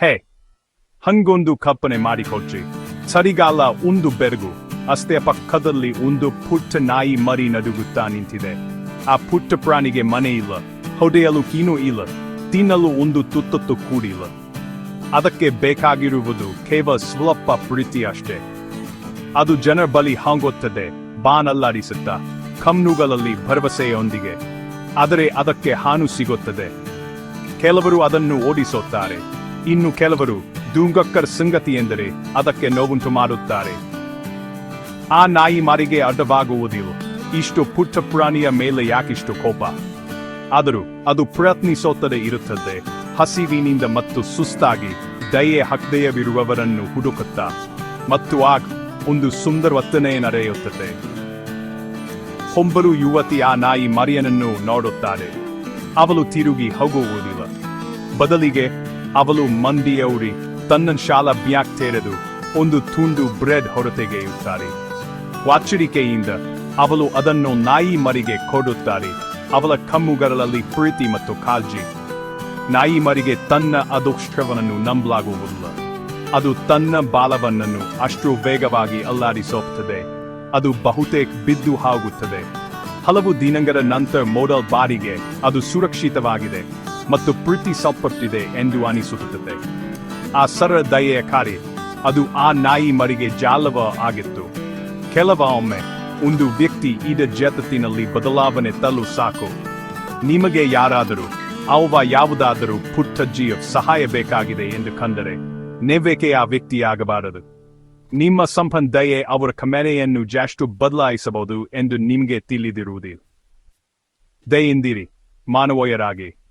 ಹೇ, ಹಂಗೊಂದು ಕಪ್ಪನೆ ಮಾಡಿಕೊಟ್ರಿ. ಸರಿಗಾಲ ಒಂದು ಬೆರಗು, ಅಷ್ಟೇ ಪಕ್ಕದಲ್ಲಿ ಒಂದು ಪುಟ್ಟ ನಾಯಿ ಮರಿ ನಡುಗುತ್ತಾ ನಿಂತಿದೆ. ಆ ಪುಟ್ಟ ಪ್ರಾಣಿಗೆ ಮನೆ ಇಲ್ಲ, ಹೊಡೆಯಲು ಕೀನು ಇಲ್ಲ, ತಿನ್ನಲು ಒಂದು ತುತ್ತತ್ತು ಕೂಡಿಲ್ಲ. ಅದಕ್ಕೆ ಬೇಕಾಗಿರುವುದು ಕೇವಲ ಸ್ವಲ್ಪ ಪ್ರೀತಿ ಅಷ್ಟೇ. ಅದು ಜನರ ಬಳಿ ಹಾಂಗೊತ್ತದೆ, ಬಾನಲ್ಲಾಡಿಸುತ್ತಾ, ಕಮ್ನುಗಳಲ್ಲಿ ಭರವಸೆಯೊಂದಿಗೆ. ಆದರೆ ಅದಕ್ಕೆ ಹಾನು ಸಿಗುತ್ತದೆ. ಕೆಲವರು ಅದನ್ನು ಓಡಿಸುತ್ತಾರೆ. ಇನ್ನು ಕೆಲವರು ದುಂಗಕ್ಕರ್ ಸಂಗತಿ ಎಂದರೆ ಅದಕ್ಕೆ ನೋವುಂಟು ಮಾಡುತ್ತಾರೆ. ಆ ನಾಯಿ ಮಾರಿಗೆ ಅಡ್ಡವಾಗುವುದಿಲ್ಲ ಇಷ್ಟು ಪುಟ್ಟ ಪ್ರಾಣಿಯ ಮೇಲೆ ಯಾಕಿಷ್ಟು ಕೋಪ? ಆದರೂ ಅದು ಪ್ರಯತ್ನಿಸುತ್ತದೆ ಇರುತ್ತದೆ. ಹಸಿವಿನಿಂದ ಮತ್ತು ಸುಸ್ತಾಗಿ ದಯೆ ಹಕ್ದೆಯವಿರುವವರನ್ನು ಹುಡುಕುತ್ತಾ. ಮತ್ತು ಆಗ ಒಂದು ಸುಂದರ ಸುಂದರವತ್ತನೆ ನಡೆಯುತ್ತದೆ. ಹೊಂಬರು ಯುವತಿ ಆ ನಾಯಿ ಮರಿಯನನ್ನು ನೋಡುತ್ತಾರೆ. ಅವಳು ತಿರುಗಿ ಹೋಗುವುದಿಲ್ಲ. ಬದಲಿಗೆ ಅವಳು ಮಂದಿಯೌರಿ ತನ್ನ ಶಾಲಾ ಬ್ಯಾಗ್ ತೆರೆದು ಒಂದು ತುಂಡು ಬ್ರೆಡ್ ಹೊರತೆಗೆಯುತ್ತಾರೆ ವಾಚರಿಕೆಯಿಂದ ಅವಳು ಅದನ್ನು ನಾಯಿ ಮರಿಗೆ ಕೊಡುತ್ತಾರೆ. ಅವಳ ಕಮ್ಮುಗಳಲ್ಲಿ ಪ್ರೀತಿ ಮತ್ತು ಕಾಳಜಿ. ನಾಯಿ ಮರಿಗೆ ತನ್ನ ಅದೃಷ್ಟವನ್ನು ನಂಬಲಾಗುವುದಿಲ್ಲ. ಅದು ತನ್ನ ಬಾಲವನ್ನನ್ನು ಅಷ್ಟು ವೇಗವಾಗಿ ಅಲ್ಲಾಡಿಸೋಗ್ತದೆ ಅದು ಬಹುತೇಕ ಬಿದ್ದು ಹಾಗುತ್ತದೆ ಹಲವು ದಿನಗಳ ನಂತರ ಮೋಡಲ್ ಬಾರಿಗೆ ಅದು ಸುರಕ್ಷಿತವಾಗಿದೆ. ಮತ್ತು ಪ್ರೀತಿ ಸಲ್ಪಟ್ಟಿದೆ ಎಂದು ಅನಿಸುತ್ತದೆ. ಆ ಸರಳ ದಯೆಯ ಕಾರ್ಯ, ಅದು ಆ ನಾಯಿ ಮರಿಗೆ ಜಾಲವ ಆಗಿತ್ತು. ಕೆಲವೊಮ್ಮೆ ಒಂದು ವ್ಯಕ್ತಿ ಇದ ಜಗತ್ತಿನಲ್ಲಿ ಬದಲಾವಣೆ ತಲು ಸಾಕು. ನಿಮಗೆ ಯಾರಾದರೂ ಅವ ಯಾವುದಾದರೂ ಪುಟ್ಟಜ್ಜಿಯ ಸಹಾಯ ಬೇಕಾಗಿದೆ ಎಂದು ಕಂಡರೆ ನೀವೇಕೆ ಆ ವ್ಯಕ್ತಿಯಾಗಬಾರದು? ನಿಮ್ಮ ಸಂಬಂಧಯೇ ಅವರ ಕಮೆನೆಯನ್ನು ಜಾಸ್ತು ಬದಲಾಯಿಸಬಹುದು ಎಂದು ನಿಮಗೆ ತಿಳಿದಿರುವುದಿಲ್ಲ ದಯೆಂದಿರಿ ಮಾನವೀಯರಾಗಿ.